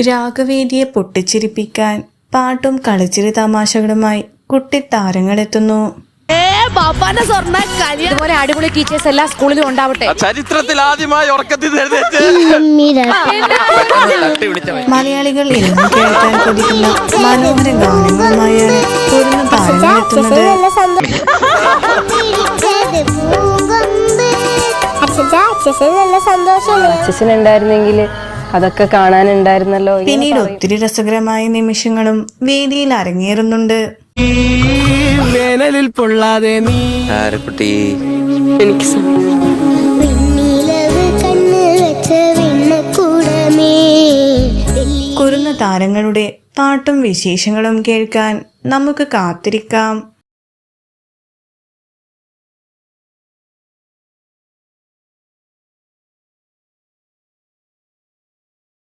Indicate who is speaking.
Speaker 1: രാഗവേദിയെ പൊട്ടിച്ചിരിപ്പിക്കാൻ പാട്ടും കളിച്ചിരി തമാശകളുമായി കുട്ടിത്താരങ്ങളെത്തുന്നു
Speaker 2: ഇതുപോലെ അടിപൊളി ടീച്ചേഴ്സ് എല്ലാ സ്കൂളിലും ഉണ്ടാവട്ടെ.
Speaker 3: ചരിത്രത്തിൽ ആദ്യമായി ഉറക്കത്തിൽ
Speaker 1: മലയാളികൾ എന്നും കേൾക്കാൻ കൊതിക്കുന്ന മനോഹര ഗാനങ്ങളുമായാണ്
Speaker 4: തുറന്നു സന്തോഷമല്ലേ
Speaker 5: അച്ഛനുണ്ടായിരുന്നെങ്കിൽ അതൊക്കെ കാണാനുണ്ടായിരുന്നല്ലോ
Speaker 1: പിന്നീട് ഒത്തിരി രസകരമായ നിമിഷങ്ങളും വേദിയിൽ അരങ്ങേറുന്നുണ്ട്.
Speaker 3: വേനലിൽ പൊള്ളാതെ നീ.
Speaker 4: എനിക്ക്
Speaker 1: കുറുന്ന താരങ്ങളുടെ പാട്ടും വിശേഷങ്ങളും കേൾക്കാൻ നമുക്ക് കാത്തിരിക്കാം.